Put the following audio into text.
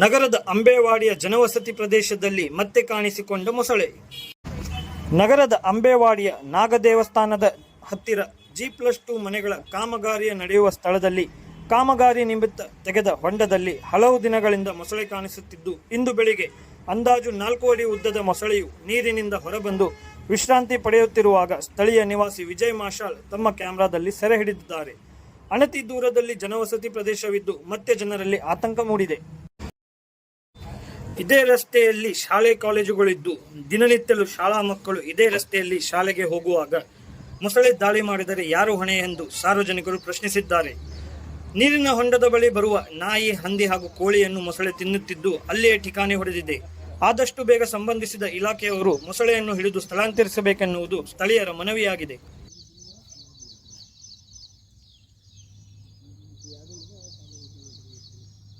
ನಗರದ ಅಂಬೇವಾಡಿಯ ಜನವಸತಿ ಪ್ರದೇಶದಲ್ಲಿ ಮತ್ತೆ ಕಾಣಿಸಿಕೊಂಡ ಮೊಸಳೆ. ನಗರದ ಅಂಬೇವಾಡಿಯ ನಾಗದೇವಸ್ಥಾನದ ಹತ್ತಿರ ಜಿ ಪ್ಲಸ್ ಟು ಮನೆಗಳ ಕಾಮಗಾರಿಯ ನಡೆಯುವ ಸ್ಥಳದಲ್ಲಿ ಕಾಮಗಾರಿ ನಿಮಿತ್ತ ತೆಗೆದ ಹೊಂಡದಲ್ಲಿ ಹಲವು ದಿನಗಳಿಂದ ಮೊಸಳೆ ಕಾಣಿಸುತ್ತಿದ್ದು, ಇಂದು ಬೆಳಿಗ್ಗೆ ಅಂದಾಜು ನಾಲ್ಕು ಅಡಿ ಉದ್ದದ ಮೊಸಳೆಯು ನೀರಿನಿಂದ ಹೊರಬಂದು ವಿಶ್ರಾಂತಿ ಪಡೆಯುತ್ತಿರುವಾಗ ಸ್ಥಳೀಯ ನಿವಾಸಿ ವಿಜಯ್ ಮಾಷಾಳ್ ತಮ್ಮ ಕ್ಯಾಮೆರಾದಲ್ಲಿ ಸೆರೆ ಹಿಡಿದಿದ್ದಾರೆ. ಅಣತಿ ದೂರದಲ್ಲಿ ಜನವಸತಿ ಪ್ರದೇಶವಿದ್ದು, ಮತ್ತೆ ಜನರಲ್ಲಿ ಆತಂಕ ಮೂಡಿದೆ. ಇದೇ ರಸ್ತೆಯಲ್ಲಿ ಶಾಲೆ ಕಾಲೇಜುಗಳಿದ್ದು, ದಿನನಿತ್ಯಲು ಶಾಲಾ ಮಕ್ಕಳು ಇದೇ ರಸ್ತೆಯಲ್ಲಿ ಶಾಲೆಗೆ ಹೋಗುವಾಗ ಮೊಸಳೆ ದಾಳಿ ಮಾಡಿದರೆ ಯಾರು ಹೊಣೆ ಎಂದು ಸಾರ್ವಜನಿಕರು ಪ್ರಶ್ನಿಸಿದ್ದಾರೆ. ನೀರಿನ ಹೊಂಡದ ಬಳಿ ಬರುವ ನಾಯಿ, ಹಂದಿ ಹಾಗೂ ಕೋಳಿಯನ್ನು ಮೊಸಳೆ ತಿನ್ನುತ್ತಿದ್ದು, ಅಲ್ಲಿಯೇ ಠಿಕಾಣಿ ಹೊಡೆದಿದೆ. ಆದಷ್ಟು ಬೇಗ ಸಂಬಂಧಿಸಿದ ಇಲಾಖೆಯವರು ಮೊಸಳೆಯನ್ನು ಹಿಡಿದು ಸ್ಥಳಾಂತರಿಸಬೇಕೆನ್ನುವುದು ಸ್ಥಳೀಯರ ಮನವಿಯಾಗಿದೆ.